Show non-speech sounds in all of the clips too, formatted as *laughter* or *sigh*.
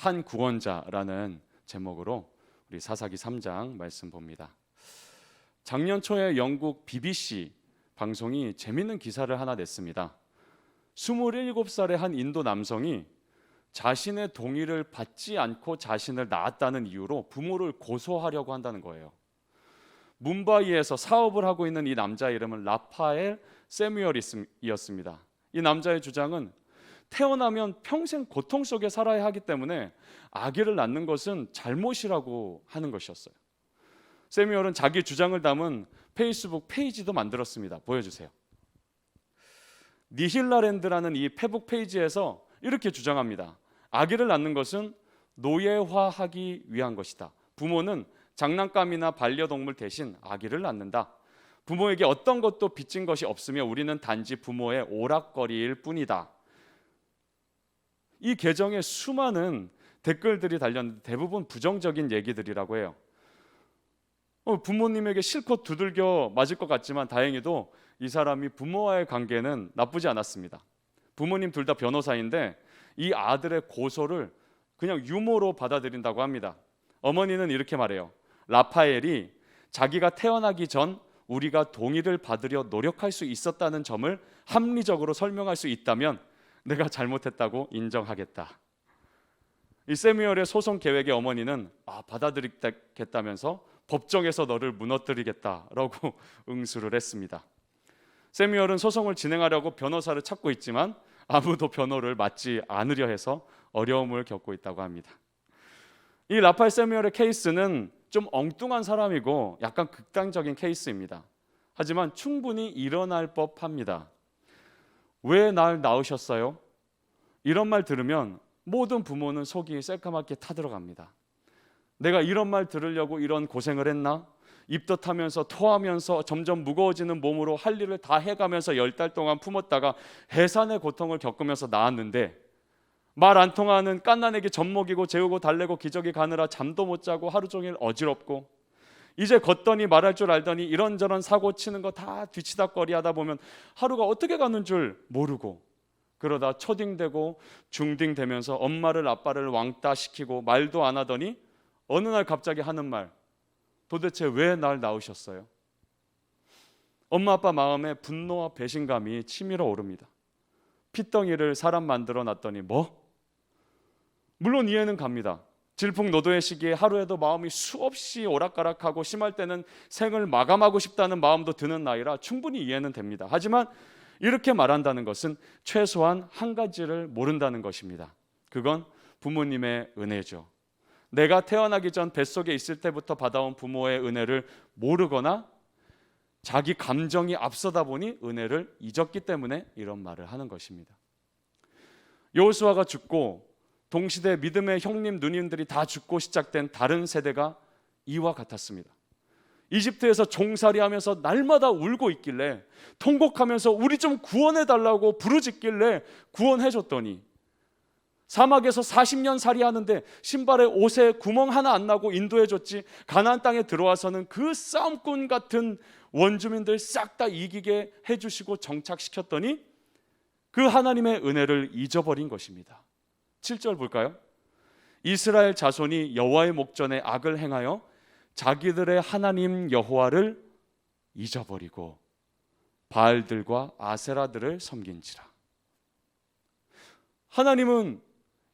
한 구원자라는 제목으로 우리 사사기 3장 말씀 봅니다. 작년 초에 영국 BBC 방송이 재밌는 기사를 하나 냈습니다. 27살의 한 인도 남성이 자신의 동의를 받지 않고 자신을 낳았다는 이유로 부모를 고소하려고 한다는 거예요. 문바이에서 사업을 하고 있는 이 남자의 이름은 라파엘 세뮤얼이었습니다. 이 남자의 주장은 태어나면 평생 고통 속에 살아야 하기 때문에 아기를 낳는 것은 잘못이라고 하는 것이었어요. 세뮤얼은 자기 주장을 담은 페이스북 페이지도 만들었습니다. 보여주세요. 니힐라랜드라는 이 페북 페이지에서 이렇게 주장합니다. 아기를 낳는 것은 노예화하기 위한 것이다. 부모는 장난감이나 반려동물 대신 아기를 낳는다. 부모에게 어떤 것도 빚진 것이 없으며 우리는 단지 부모의 오락거리일 뿐이다. 이 계정에 수많은 댓글들이 달렸는데 대부분 부정적인 얘기들이라고 해요. 어, 부모님에게 실컷 두들겨 맞을 것 같지만 다행히도 이 사람이 부모와의 관계는 나쁘지 않았습니다. 부모님 둘 다 변호사인데 이 아들의 고소를 그냥 유머로 받아들인다고 합니다. 어머니는 이렇게 말해요. 라파엘이 자기가 태어나기 전 우리가 동의를 받으려 노력할 수 있었다는 점을 합리적으로 설명할 수 있다면 내가 잘못했다고 인정하겠다. 이 세뮤얼의 소송 계획의 어머니는 아, 받아들이겠다면서 법정에서 너를 무너뜨리겠다라고 *laughs* 응수를 했습니다. 세뮤얼은 소송을 진행하려고 변호사를 찾고 있지만 아무도 변호를 맡지 않으려 해서 어려움을 겪고 있다고 합니다. 이 라파엘 세뮤얼의 케이스는 좀 엉뚱한 사람이고 약간 극단적인 케이스입니다. 하지만 충분히 일어날 법합니다. 왜 날 낳으셨어요? 이런 말 들으면 모든 부모는 속이 새까맣게 타들어갑니다. 내가 이런 말 들으려고 이런 고생을 했나? 입덧하면서 토하면서 점점 무거워지는 몸으로 할 일을 다 해가면서 열 달 동안 품었다가 해산의 고통을 겪으면서 나았는데 말 안 통하는 깐난에게 젖먹이고 재우고 달래고 기저귀 가느라 잠도 못 자고 하루 종일 어지럽고 이제 걷더니 말할 줄 알더니 이런저런 사고 치는 거 다 뒤치다거리 하다 보면 하루가 어떻게 가는 줄 모르고 그러다 초딩되고 중딩되면서 엄마를 아빠를 왕따 시키고 말도 안 하더니 어느 날 갑자기 하는 말 도대체 왜 날 낳으셨어요? 엄마 아빠 마음에 분노와 배신감이 치밀어 오릅니다. 핏덩이를 사람 만들어 놨더니 뭐? 물론 이해는 갑니다. 질풍노도의 시기에 하루에도 마음이 수없이 오락가락하고 심할 때는 생을 마감하고 싶다는 마음도 드는 나이라 충분히 이해는 됩니다. 하지만 이렇게 말한다는 것은 최소한 한 가지를 모른다는 것입니다. 그건 부모님의 은혜죠. 내가 태어나기 전 뱃속에 있을 때부터 받아온 부모의 은혜를 모르거나 자기 감정이 앞서다 보니 은혜를 잊었기 때문에 이런 말을 하는 것입니다. 여호수아가 죽고 동시대 믿음의 형님 누님들이 다 죽고 시작된 다른 세대가 이와 같았습니다. 이집트에서 종살이하면서 날마다 울고 있길래 통곡하면서 우리 좀 구원해 달라고 부르짖길래 구원해 줬더니 사막에서 40년 살이하는데 신발에 옷에 구멍 하나 안 나고 인도해 줬지 가나안 땅에 들어와서는 그 싸움꾼 같은 원주민들 싹 다 이기게 해 주시고 정착시켰더니 그 하나님의 은혜를 잊어버린 것입니다. 7절 볼까요? 이스라엘 자손이 여호와의 목전에 악을 행하여 자기들의 하나님 여호와를 잊어버리고 바알들과 아세라들을 섬긴지라. 하나님은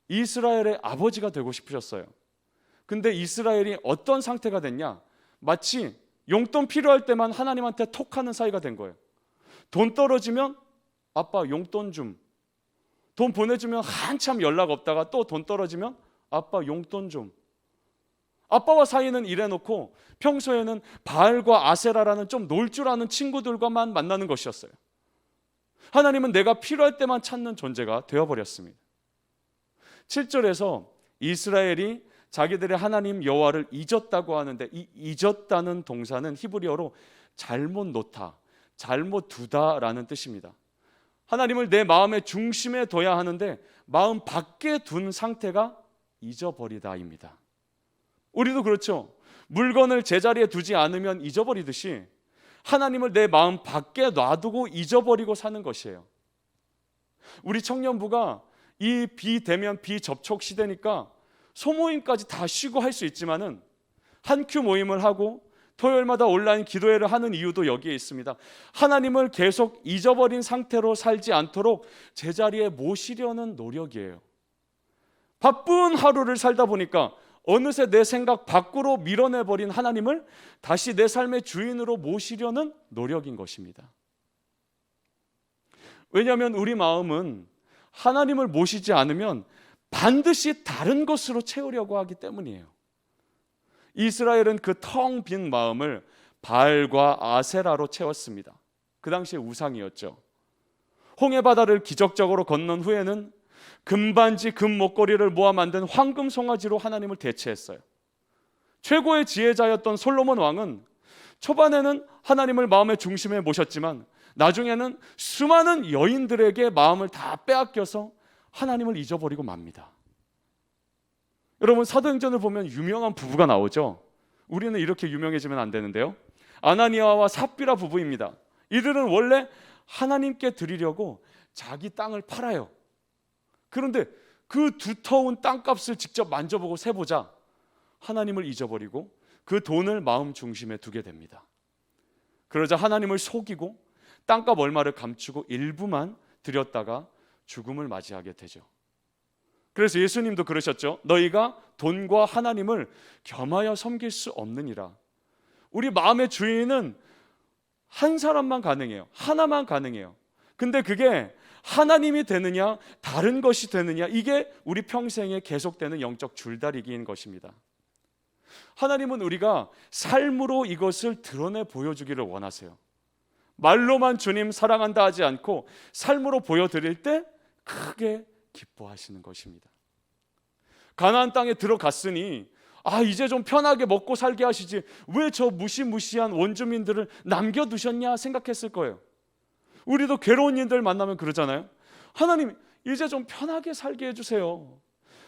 이스라엘의 아버지가 되고 싶으셨어요. 근데 이스라엘이 어떤 상태가 됐냐? 마치 용돈 필요할 때만 하나님한테 톡하는 사이가 된 거예요. 돈 떨어지면 아빠 용돈 좀. 돈 보내주면 한참 연락 없다가 또 돈 떨어지면 아빠 용돈 좀. 아빠와 사이는 이래놓고 평소에는 바알과 아세라라는 좀 놀 줄 아는 친구들과만 만나는 것이었어요. 하나님은 내가 필요할 때만 찾는 존재가 되어버렸습니다. 7절에서 이스라엘이 자기들의 하나님 여호와를 잊었다고 하는데 이 잊었다는 동사는 히브리어로 잘못 놓다, 잘못 두다라는 뜻입니다. 하나님을 내 마음의 중심에 둬야 하는데 마음 밖에 둔 상태가 잊어버리다입니다. 우리도 그렇죠. 물건을 제자리에 두지 않으면 잊어버리듯이 하나님을 내 마음 밖에 놔두고 잊어버리고 사는 것이에요. 우리 청년부가 이 비대면 비접촉 시대니까 소모임까지 다 쉬고 할 수 있지만은 한 큐 모임을 하고 토요일마다 온라인 기도회를 하는 이유도 여기에 있습니다. 하나님을 계속 잊어버린 상태로 살지 않도록 제자리에 모시려는 노력이에요. 바쁜 하루를 살다 보니까 어느새 내 생각 밖으로 밀어내버린 하나님을 다시 내 삶의 주인으로 모시려는 노력인 것입니다. 왜냐하면 우리 마음은 하나님을 모시지 않으면 반드시 다른 것으로 채우려고 하기 때문이에요. 이스라엘은 그 텅 빈 마음을 바알과 아세라로 채웠습니다. 그 당시에 우상이었죠. 홍해 바다를 기적적으로 건넌 후에는 금반지 금 목걸이를 모아 만든 황금 송아지로 하나님을 대체했어요. 최고의 지혜자였던 솔로몬 왕은 초반에는 하나님을 마음의 중심에 모셨지만 나중에는 수많은 여인들에게 마음을 다 빼앗겨서 하나님을 잊어버리고 맙니다. 여러분 사도행전을 보면 유명한 부부가 나오죠. 우리는 이렇게 유명해지면 안 되는데요. 아나니아와 삽비라 부부입니다. 이들은 원래 하나님께 드리려고 자기 땅을 팔아요. 그런데 그 두터운 땅값을 직접 만져보고 세보자 하나님을 잊어버리고 그 돈을 마음 중심에 두게 됩니다. 그러자 하나님을 속이고 땅값 얼마를 감추고 일부만 드렸다가 죽음을 맞이하게 되죠. 그래서 예수님도 그러셨죠. 너희가 돈과 하나님을 겸하여 섬길 수 없느니라. 우리 마음의 주인은 한 사람만 가능해요. 하나만 가능해요. 근데 그게 하나님이 되느냐, 다른 것이 되느냐, 이게 우리 평생에 계속되는 영적 줄다리기인 것입니다. 하나님은 우리가 삶으로 이것을 드러내 보여주기를 원하세요. 말로만 주님 사랑한다 하지 않고 삶으로 보여드릴 때 크게 기뻐하시는 것입니다. 가나안 땅에 들어갔으니 아 이제 좀 편하게 먹고 살게 하시지 왜 저 무시무시한 원주민들을 남겨두셨냐 생각했을 거예요. 우리도 괴로운 일들 만나면 그러잖아요. 하나님 이제 좀 편하게 살게 해주세요.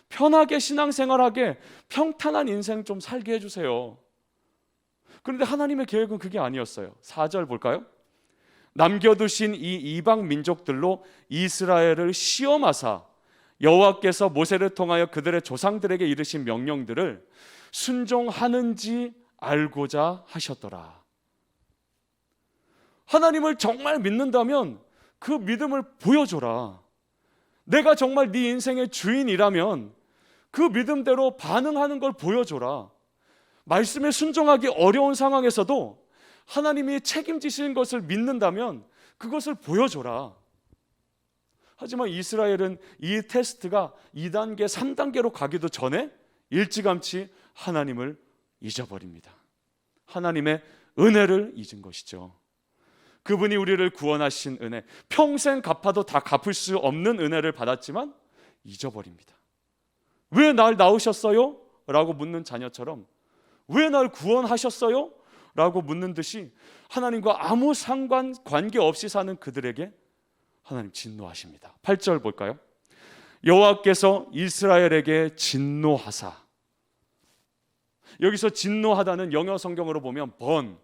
편하게 신앙생활하게 평탄한 인생 좀 살게 해주세요. 그런데 하나님의 계획은 그게 아니었어요. 4절 볼까요? 남겨두신 이 이방 민족들로 이스라엘을 시험하사 여호와께서 모세를 통하여 그들의 조상들에게 이르신 명령들을 순종하는지 알고자 하셨더라. 하나님을 정말 믿는다면 그 믿음을 보여줘라. 내가 정말 네 인생의 주인이라면 그 믿음대로 반응하는 걸 보여줘라. 말씀에 순종하기 어려운 상황에서도 하나님이 책임지시는 것을 믿는다면 그것을 보여줘라. 하지만 이스라엘은 이 테스트가 2단계, 3단계로 가기도 전에 일찌감치 하나님을 잊어버립니다. 하나님의 은혜를 잊은 것이죠. 그분이 우리를 구원하신 은혜, 평생 갚아도 다 갚을 수 없는 은혜를 받았지만 잊어버립니다. 왜 날 낳으셨어요? 라고 묻는 자녀처럼 왜 날 구원하셨어요? 라고 묻는 듯이 하나님과 아무 상관 관계 없이 사는 그들에게 하나님 진노하십니다. 8절 볼까요? 여호와께서 이스라엘에게 진노하사 여기서 진노하다는 영어 성경으로 보면 번,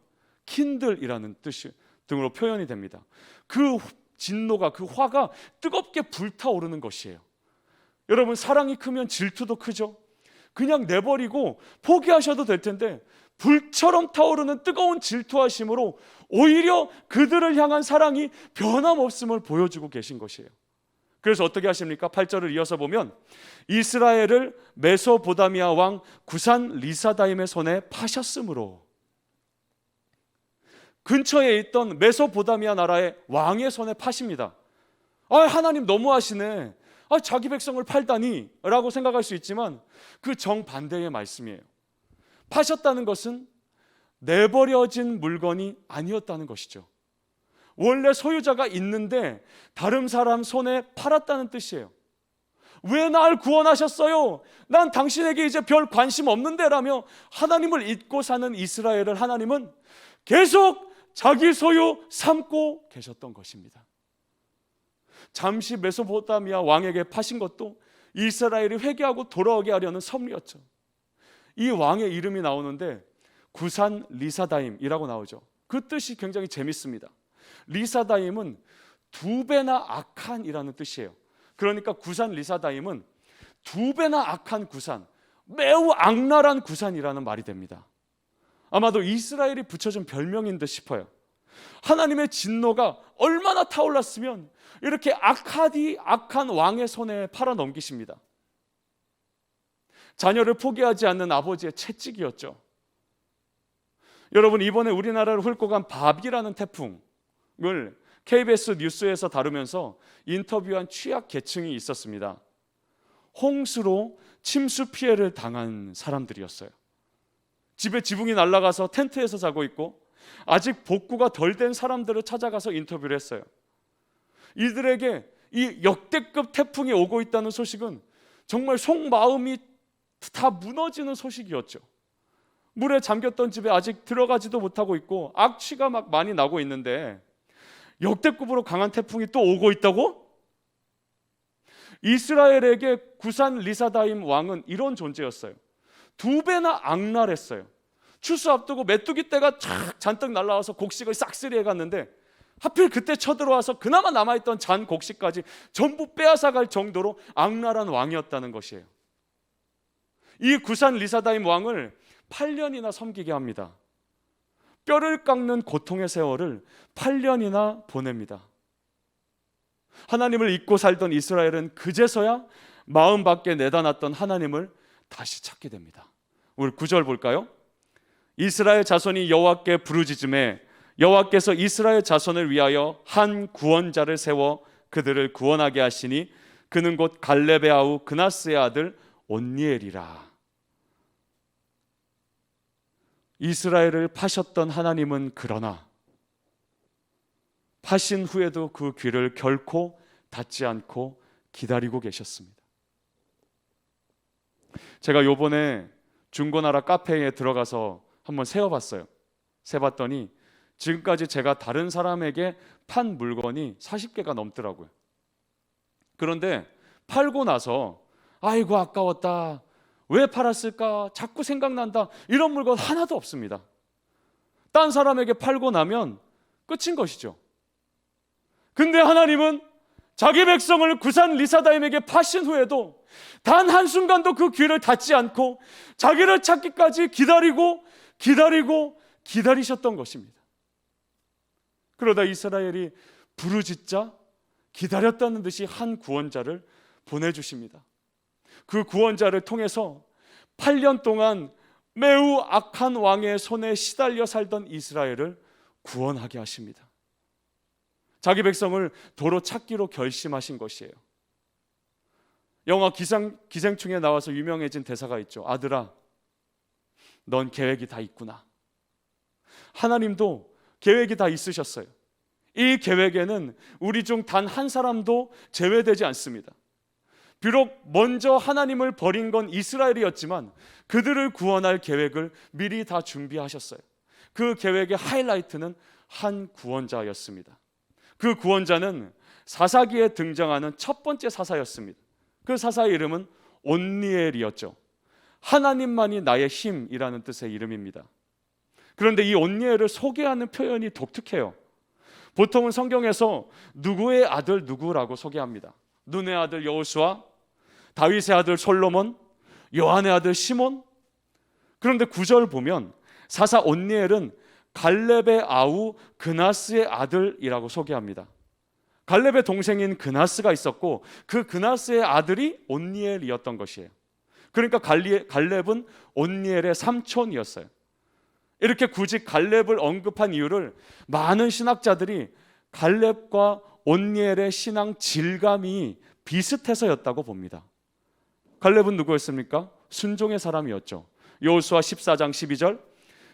킨들이라는 뜻이 등으로 표현이 됩니다. 그 진노가 그 화가 뜨겁게 불타오르는 것이에요. 여러분 사랑이 크면 질투도 크죠. 그냥 내버리고 포기하셔도 될 텐데 불처럼 타오르는 뜨거운 질투하심으로 오히려 그들을 향한 사랑이 변함없음을 보여주고 계신 것이에요. 그래서 어떻게 하십니까? 8절을 이어서 보면 이스라엘을 메소보다미아 왕 구산 리사다임의 손에 파셨으므로 근처에 있던 메소보다미아 나라의 왕의 손에 파십니다. 아, 하나님 너무하시네. 아, 자기 백성을 팔다니 라고 생각할 수 있지만 그 정반대의 말씀이에요. 파셨다는 것은 내버려진 물건이 아니었다는 것이죠. 원래 소유자가 있는데 다른 사람 손에 팔았다는 뜻이에요. 왜 날 구원하셨어요? 난 당신에게 이제 별 관심 없는데라며 하나님을 잊고 사는 이스라엘을 하나님은 계속 자기 소유 삼고 계셨던 것입니다. 잠시 메소포타미아 왕에게 파신 것도 이스라엘이 회개하고 돌아오게 하려는 섭리였죠. 이 왕의 이름이 나오는데 구산 리사다임이라고 나오죠. 그 뜻이 굉장히 재밌습니다. 리사다임은 두 배나 악한이라는 뜻이에요. 그러니까 구산 리사다임은 두 배나 악한 구산, 매우 악랄한 구산이라는 말이 됩니다. 아마도 이스라엘이 붙여준 별명인 듯 싶어요. 하나님의 진노가 얼마나 타올랐으면 이렇게 악하디 악한 왕의 손에 팔아 넘기십니다. 자녀를 포기하지 않는 아버지의 채찍이었죠. 여러분 이번에 우리나라를 훑고 간 바비라는 태풍을 KBS 뉴스에서 다루면서 인터뷰한 취약 계층이 있었습니다. 홍수로 침수 피해를 당한 사람들이었어요. 집에 지붕이 날아가서 텐트에서 자고 있고 아직 복구가 덜 된 사람들을 찾아가서 인터뷰를 했어요. 이들에게 이 역대급 태풍이 오고 있다는 소식은 정말 속마음이 다 무너지는 소식이었죠. 물에 잠겼던 집에 아직 들어가지도 못하고 있고 악취가 막 많이 나고 있는데 역대급으로 강한 태풍이 또 오고 있다고? 이스라엘에게 구산 리사다임 왕은 이런 존재였어요. 두 배나 악랄했어요. 추수 앞두고 메뚜기 떼가 쫙 잔뜩 날라와서 곡식을 싹쓸이 해갔는데 하필 그때 쳐들어와서 그나마 남아있던 잔 곡식까지 전부 빼앗아갈 정도로 악랄한 왕이었다는 것이에요. 이 구산 리사다임 왕을 8년이나 섬기게 합니다. 뼈를 깎는 고통의 세월을 8년이나 보냅니다. 하나님을 잊고 살던 이스라엘은 그제서야 마음 밖에 내다놨던 하나님을 다시 찾게 됩니다. 우리 구절 볼까요? 이스라엘 자손이 여호와께 부르짖음에 여호와께서 이스라엘 자손을 위하여 한 구원자를 세워 그들을 구원하게 하시니 그는 곧 갈렙의 아우 그나스의 아들 온니엘이라. 이스라엘을 파셨던 하나님은 그러나 파신 후에도 그 귀를 결코 닫지 않고 기다리고 계셨습니다. 제가 요번에 중고나라 카페에 들어가서 한번 세어 봤어요. 세 봤더니 지금까지 제가 다른 사람에게 판 물건이 40개가 넘더라고요. 그런데 팔고 나서 아이고 아까웠다. 왜 팔았을까? 자꾸 생각난다. 이런 물건 하나도 없습니다. 딴 사람에게 팔고 나면 끝인 것이죠. 근데 하나님은 자기 백성을 구산 리사다임에게 파신 후에도 단 한순간도 그 귀를 닫지 않고 자기를 찾기까지 기다리고 기다리고 기다리셨던 것입니다. 그러다 이스라엘이 부르짖자 기다렸다는 듯이 한 구원자를 보내주십니다. 그 구원자를 통해서 8년 동안 매우 악한 왕의 손에 시달려 살던 이스라엘을 구원하게 하십니다. 자기 백성을 도로 찾기로 결심하신 것이에요. 영화 기상, 기생충에 나와서 유명해진 대사가 있죠. 아들아, 넌 계획이 다 있구나. 하나님도 계획이 다 있으셨어요. 이 계획에는 우리 중 단 한 사람도 제외되지 않습니다. 비록 먼저 하나님을 버린 건 이스라엘이었지만 그들을 구원할 계획을 미리 다 준비하셨어요. 그 계획의 하이라이트는 한 구원자였습니다. 그 구원자는 사사기에 등장하는 첫 번째 사사였습니다. 그 사사의 이름은 온니엘이었죠. 하나님만이 나의 힘이라는 뜻의 이름입니다. 그런데 이 온니엘을 소개하는 표현이 독특해요. 보통은 성경에서 누구의 아들 누구라고 소개합니다. 눈의 아들 여호수아, 다윗의 아들 솔로몬, 요한의 아들 시몬. 그런데 구절 보면 사사 온니엘은 갈렙의 아우 그나스의 아들이라고 소개합니다. 갈렙의 동생인 그나스가 있었고 그 그나스의 아들이 온니엘이었던 것이에요. 그러니까 갈렙은 온니엘의 삼촌이었어요. 이렇게 굳이 갈렙을 언급한 이유를 많은 신학자들이 갈렙과 온니엘의 신앙 질감이 비슷해서였다고 봅니다. 갈렙은 누구였습니까? 순종의 사람이었죠. 여호수아 14장 12절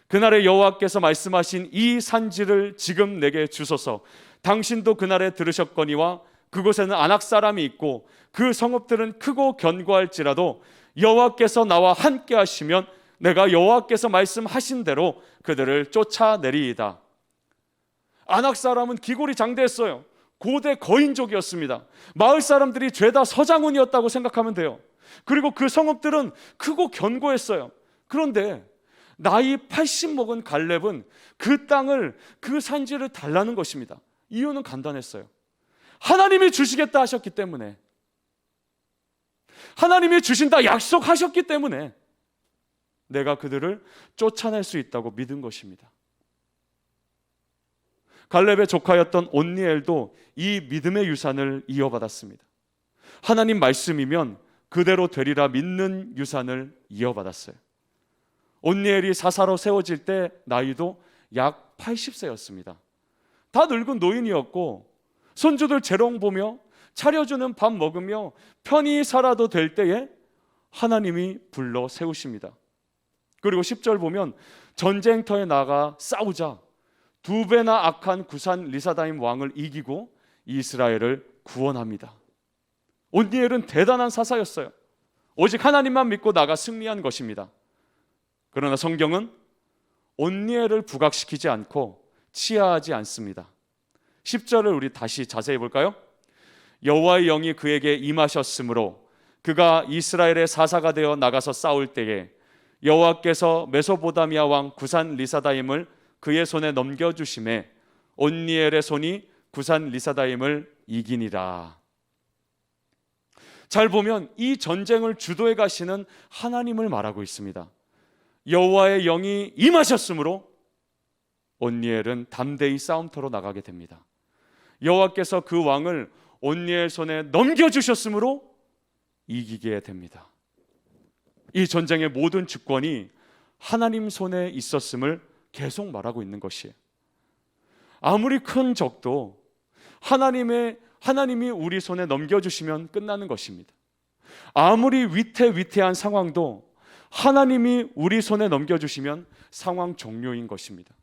그날에 여호와께서 말씀하신 이 산지를 지금 내게 주소서. 당신도 그날에 들으셨거니와 그곳에는 안악 사람이 있고 그 성읍들은 크고 견고할지라도 여호와께서 나와 함께 하시면 내가 여호와께서 말씀하신 대로 그들을 쫓아내리이다. 안악 사람은 기골이 장대했어요. 고대 거인족이었습니다. 마을 사람들이 죄다 서장훈이었다고 생각하면 돼요. 그리고 그 성읍들은 크고 견고했어요. 그런데 나이 80 먹은 갈렙은 그 땅을 그 산지를 달라는 것입니다. 이유는 간단했어요. 하나님이 주시겠다 하셨기 때문에 하나님이 주신다 약속하셨기 때문에 내가 그들을 쫓아낼 수 있다고 믿은 것입니다. 갈렙의 조카였던 온니엘도 이 믿음의 유산을 이어받았습니다. 하나님 말씀이면 그대로 되리라 믿는 유산을 이어받았어요. 온니엘이 사사로 세워질 때 나이도 약 80세였습니다. 다 늙은 노인이었고 손주들 재롱 보며 차려주는 밥 먹으며 편히 살아도 될 때에 하나님이 불러 세우십니다. 그리고 10절 보면 전쟁터에 나가 싸우자 두 배나 악한 구산 리사다임 왕을 이기고 이스라엘을 구원합니다. 온니엘은 대단한 사사였어요. 오직 하나님만 믿고 나가 승리한 것입니다. 그러나 성경은 온니엘을 부각시키지 않고 치하하지 않습니다. 10절을 우리 다시 자세히 볼까요? 여호와의 영이 그에게 임하셨으므로 그가 이스라엘의 사사가 되어 나가서 싸울 때에 여호와께서 메소보다미아 왕 구산 리사다임을 그의 손에 넘겨 주심에 온니엘의 손이 구산 리사다임을 이기니라. 잘 보면 이 전쟁을 주도해 가시는 하나님을 말하고 있습니다. 여호와의 영이 임하셨으므로 온니엘은 담대히 싸움터로 나가게 됩니다. 여호와께서 그 왕을 온니엘 손에 넘겨 주셨으므로 이기게 됩니다. 이 전쟁의 모든 주권이 하나님 손에 있었음을 계속 말하고 있는 것이에요. 아무리 큰 적도 하나님의 하나님이 우리 손에 넘겨 주시면 끝나는 것입니다. 아무리 위태위태한 상황도 하나님이 우리 손에 넘겨 주시면 상황 종료인 것입니다.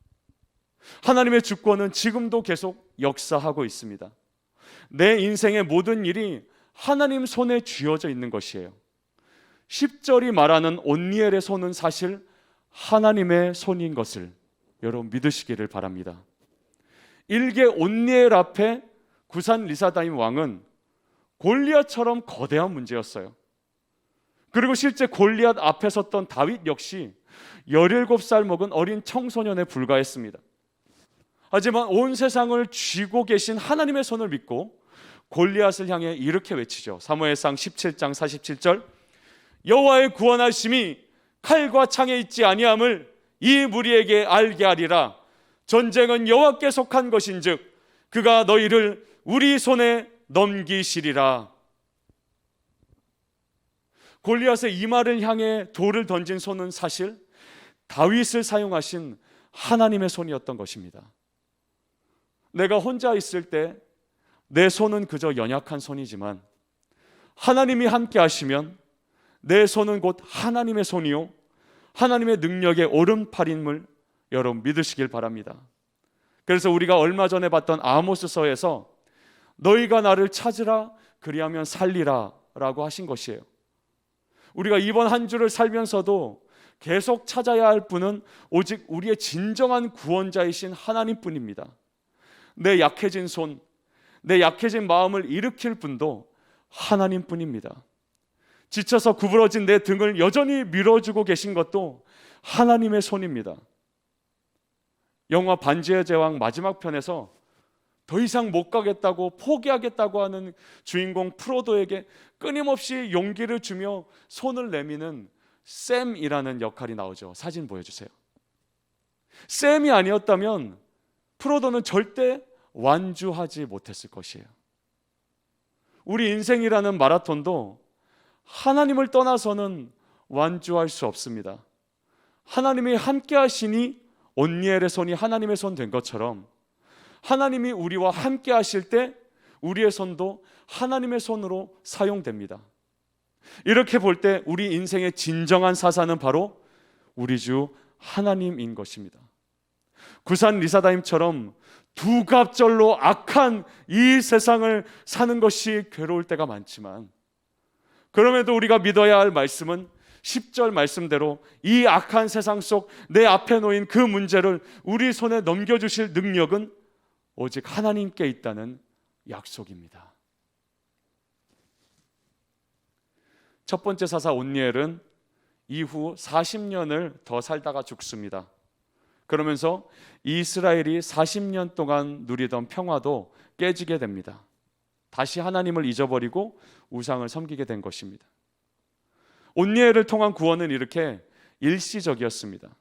하나님의 주권은 지금도 계속 역사하고 있습니다. 내 인생의 모든 일이 하나님 손에 쥐어져 있는 것이에요. 10절이 말하는 온니엘의 손은 사실 하나님의 손인 것을 여러분 믿으시기를 바랍니다. 일개 온니엘 앞에 구산 리사다임 왕은 골리앗처럼 거대한 문제였어요. 그리고 실제 골리앗 앞에 섰던 다윗 역시 17살 먹은 어린 청소년에 불과했습니다. 하지만 온 세상을 쥐고 계신 하나님의 손을 믿고 골리앗을 향해 이렇게 외치죠. 사무엘상 17장 47절 여호와의 구원하심이 칼과 창에 있지 아니함을 이 무리에게 알게 하리라. 전쟁은 여호와께 속한 것인즉 그가 너희를 우리 손에 넘기시리라. 골리앗의 이마를 향해 돌을 던진 손은 사실 다윗을 사용하신 하나님의 손이었던 것입니다. 내가 혼자 있을 때 내 손은 그저 연약한 손이지만 하나님이 함께 하시면 내 손은 곧 하나님의 손이요 하나님의 능력의 오른팔임을 여러분 믿으시길 바랍니다. 그래서 우리가 얼마 전에 봤던 아모스서에서 너희가 나를 찾으라 그리하면 살리라라고 하신 것이에요. 우리가 이번 한 주를 살면서도 계속 찾아야 할 분은 오직 우리의 진정한 구원자이신 하나님뿐입니다. 내 약해진 손, 내 약해진 마음을 일으킬 분도 하나님뿐입니다. 지쳐서 구부러진 내 등을 여전히 밀어주고 계신 것도 하나님의 손입니다. 영화 반지의 제왕 마지막 편에서 더 이상 못 가겠다고 포기하겠다고 하는 주인공 프로도에게 끊임없이 용기를 주며 손을 내미는 샘이라는 역할이 나오죠. 사진 보여주세요. 샘이 아니었다면 프로도는 절대 완주하지 못했을 것이에요. 우리 인생이라는 마라톤도 하나님을 떠나서는 완주할 수 없습니다. 하나님이 함께 하시니 온니엘의 손이 하나님의 손 된 것처럼 하나님이 우리와 함께 하실 때 우리의 손도 하나님의 손으로 사용됩니다. 이렇게 볼 때 우리 인생의 진정한 사사는 바로 우리 주 하나님인 것입니다. 구산 리사다임처럼 두 갑절로 악한 이 세상을 사는 것이 괴로울 때가 많지만 그럼에도 우리가 믿어야 할 말씀은 10절 말씀대로 이 악한 세상 속 내 앞에 놓인 그 문제를 우리 손에 넘겨주실 능력은 오직 하나님께 있다는 약속입니다. 첫 번째 사사 온니엘은 이후 40년을 더 살다가 죽습니다. 그러면서 이스라엘이 40년 동안 누리던 평화도 깨지게 됩니다. 다시 하나님을 잊어버리고 우상을 섬기게 된 것입니다. 온니엘을 통한 구원은 이렇게 일시적이었습니다.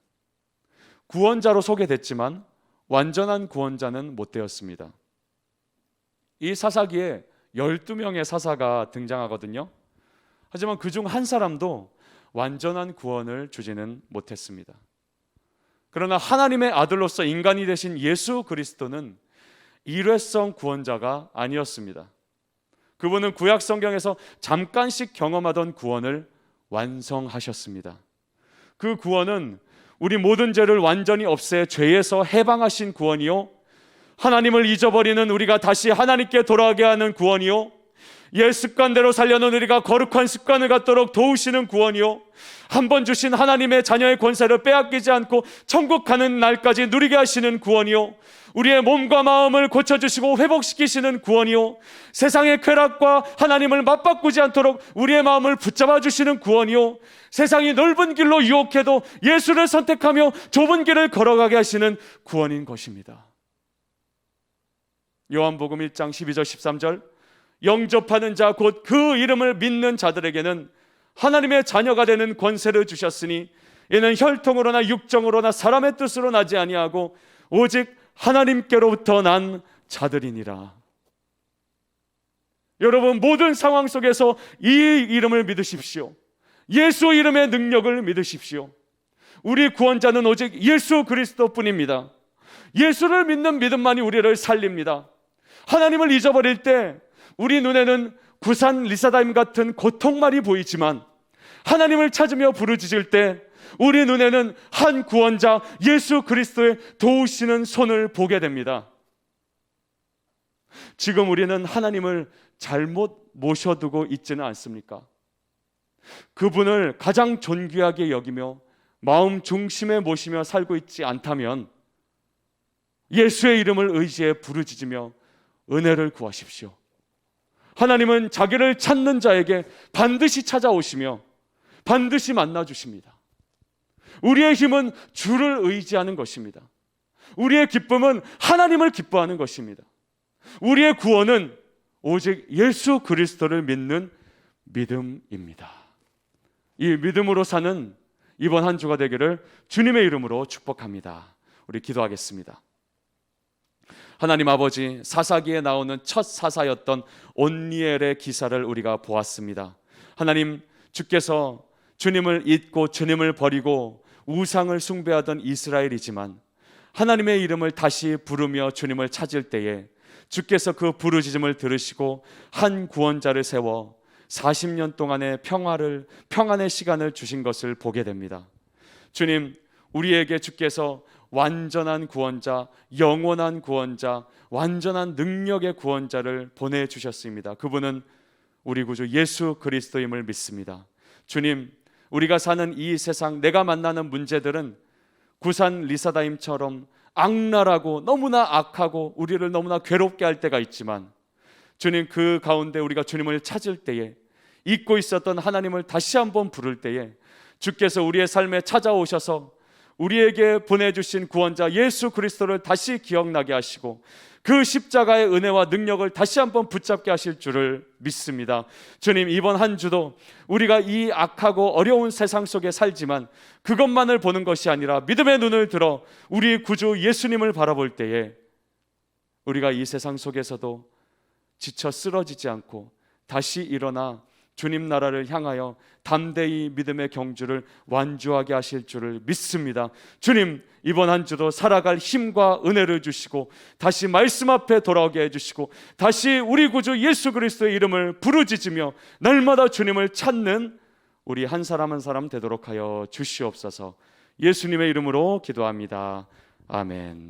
구원자로 소개됐지만 완전한 구원자는 못 되었습니다. 이 사사기에 12명의 사사가 등장하거든요. 하지만 그 중 한 사람도 완전한 구원을 주지는 못했습니다. 그러나 하나님의 아들로서 인간이 되신 예수 그리스도는 일회성 구원자가 아니었습니다. 그분은 구약 성경에서 잠깐씩 경험하던 구원을 완성하셨습니다. 그 구원은 우리 모든 죄를 완전히 없애 죄에서 해방하신 구원이요. 하나님을 잊어버리는 우리가 다시 하나님께 돌아가게 하는 구원이요. 옛 습관대로 살려는 우리가 거룩한 습관을 갖도록 도우시는 구원이요. 한 번 주신 하나님의 자녀의 권세를 빼앗기지 않고 천국 가는 날까지 누리게 하시는 구원이요. 우리의 몸과 마음을 고쳐주시고 회복시키시는 구원이요. 세상의 쾌락과 하나님을 맞바꾸지 않도록 우리의 마음을 붙잡아 주시는 구원이요. 세상이 넓은 길로 유혹해도 예수를 선택하며 좁은 길을 걸어가게 하시는 구원인 것입니다. 요한복음 1장 12절 13절 영접하는 자 곧 그 이름을 믿는 자들에게는 하나님의 자녀가 되는 권세를 주셨으니 이는 혈통으로나 육정으로나 사람의 뜻으로 나지 아니하고 오직 하나님께로부터 난 자들이니라. 여러분 모든 상황 속에서 이 이름을 믿으십시오. 예수 이름의 능력을 믿으십시오. 우리 구원자는 오직 예수 그리스도뿐입니다. 예수를 믿는 믿음만이 우리를 살립니다. 하나님을 잊어버릴 때 우리 눈에는 구산 리사다임 같은 고통만이 보이지만 하나님을 찾으며 부르짖을 때 우리 눈에는 한 구원자 예수 그리스도의 도우시는 손을 보게 됩니다. 지금 우리는 하나님을 잘못 모셔두고 있지는 않습니까? 그분을 가장 존귀하게 여기며 마음 중심에 모시며 살고 있지 않다면 예수의 이름을 의지해 부르짖으며 은혜를 구하십시오. 하나님은 자기를 찾는 자에게 반드시 찾아오시며 반드시 만나 주십니다. 우리의 힘은 주를 의지하는 것입니다. 우리의 기쁨은 하나님을 기뻐하는 것입니다. 우리의 구원은 오직 예수 그리스도를 믿는 믿음입니다. 이 믿음으로 사는 이번 한 주가 되기를 주님의 이름으로 축복합니다. 우리 기도하겠습니다. 하나님 아버지 사사기에 나오는 첫 사사였던 온니엘의 기사를 우리가 보았습니다. 하나님 주께서 주님을 잊고 주님을 버리고 우상을 숭배하던 이스라엘이지만 하나님의 이름을 다시 부르며 주님을 찾을 때에 주께서 그 부르짖음을 들으시고 한 구원자를 세워 40년 동안의 평화를 평안의 시간을 주신 것을 보게 됩니다. 주님, 우리에게 주께서 완전한 구원자, 영원한 구원자, 완전한 능력의 구원자를 보내 주셨습니다. 그분은 우리 구주 예수 그리스도임을 믿습니다. 주님, 우리가 사는 이 세상 내가 만나는 문제들은 구산 리사다임처럼 악랄하고 너무나 악하고 우리를 너무나 괴롭게 할 때가 있지만 주님 그 가운데 우리가 주님을 찾을 때에 잊고 있었던 하나님을 다시 한번 부를 때에 주께서 우리의 삶에 찾아오셔서 우리에게 보내주신 구원자 예수 그리스도를 다시 기억나게 하시고 그 십자가의 은혜와 능력을 다시 한번 붙잡게 하실 줄을 믿습니다. 주님, 이번 한 주도 우리가 이 악하고 어려운 세상 속에 살지만 그것만을 보는 것이 아니라 믿음의 눈을 들어 우리 구주 예수님을 바라볼 때에 우리가 이 세상 속에서도 지쳐 쓰러지지 않고 다시 일어나 주님 나라를 향하여 담대히 믿음의 경주를 완주하게 하실 줄을 믿습니다. 주님, 이번 한 주도 살아갈 힘과 은혜를 주시고 다시 말씀 앞에 돌아오게 해 주시고 다시 우리 구주 예수 그리스도의 이름을 부르짖으며 날마다 주님을 찾는 우리 한 사람 한 사람 되도록 하여 주시옵소서. 예수님의 이름으로 기도합니다. 아멘.